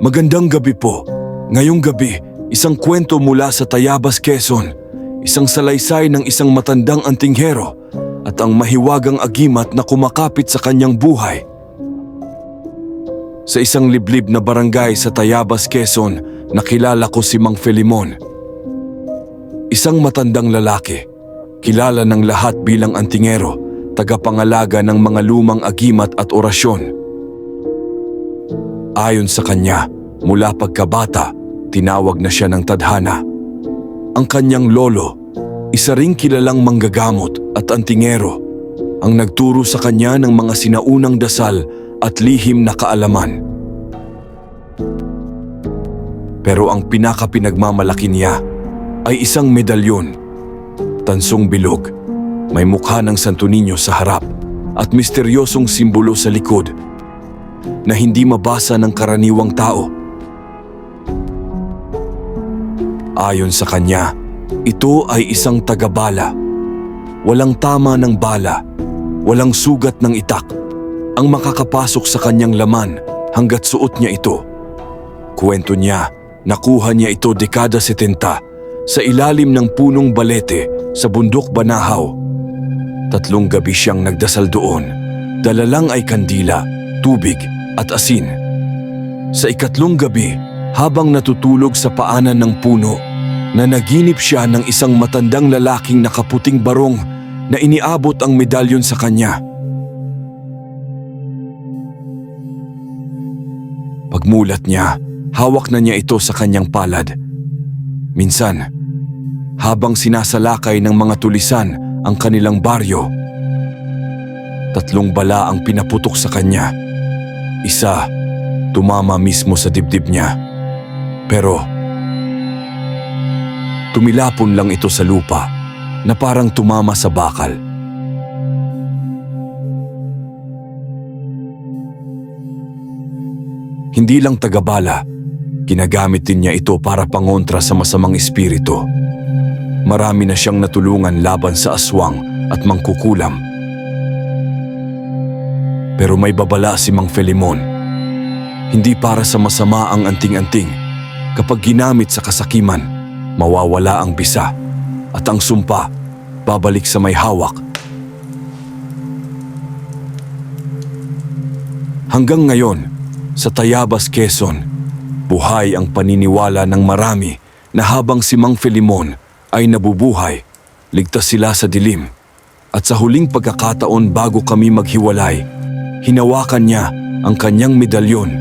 Magandang gabi po. Ngayong gabi, isang kwento mula sa Tayabas, Quezon. Isang salaysay ng isang matandang antinghero at ang mahiwagang agimat na kumakapit sa kanyang buhay. Sa isang liblib na barangay sa Tayabas, Quezon, nakilala ko si Mang Felimon. Isang matandang lalaki, kilala ng lahat bilang antingero, tagapangalaga ng mga lumang agimat at orasyon. Ayon sa kanya, mula pagkabata, tinawag na siya ng tadhana. Ang kanyang lolo, isa ring kilalang manggagamot at antingero, ang nagturo sa kanya ng mga sinaunang dasal at lihim na kaalaman. Pero ang pinakapinagmamalaki niya ay isang medalyon. Tansong bilog, may mukha ng Santo Niño sa harap at misteryosong simbolo sa likod na hindi mabasa ng karaniwang tao. Ayon sa kanya, ito ay isang tagabala. Walang tama ng bala, walang sugat ng itak. Ang makakapasok sa kanyang laman hanggat suot niya ito. Kwento niya, nakuha niya ito dekada 70 sa ilalim ng punong balete sa bundok Banahaw. Tatlong gabi siyang nagdasal doon. Dala lang ay kandila, tubig at asin. Sa ikatlong gabi, habang natutulog sa paanan ng puno, na naginip siya ng isang matandang lalaking nakaputing barong na iniabot ang medalyon sa kanya. Pagmulat niya, hawak na niya ito sa kanyang palad. Minsan, habang sinasalakay ng mga tulisan ang kanilang baryo, tatlong bala ang pinaputok sa kanya. Isa, tumama mismo sa dibdib niya. Pero, tumilapon lang ito sa lupa na parang tumama sa bakal. Hindi lang tagabala, ginagamit din niya ito para pangontra sa masamang espiritu. Marami na siyang natulungan laban sa aswang at mangkukulam. Pero may babala si Mang Felimon. Hindi para sa masama ang anting-anting. Kapag ginamit sa kasakiman, mawawala ang bisa at ang sumpa babalik sa may hawak. Hanggang ngayon, sa Tayabas, Quezon, buhay ang paniniwala ng marami na habang si Mang Felimon ay nabubuhay, ligtas sila sa dilim. At sa huling pagkakataon bago kami maghiwalay, hinawakan niya ang kanyang medalyon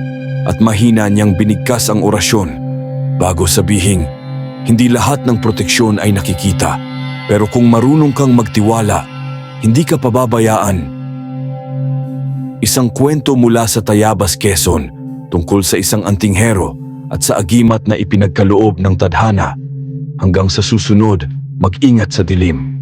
at mahina niyang binigkas ang orasyon bago sabihing, hindi lahat ng proteksyon ay nakikita. Pero kung marunong kang magtiwala, hindi ka pababayaan Isang kwento mula sa Tayabas, Quezon tungkol sa isang antinghero at sa agimat na ipinagkaloob ng tadhana. Hanggang sa susunod, mag-ingat sa dilim.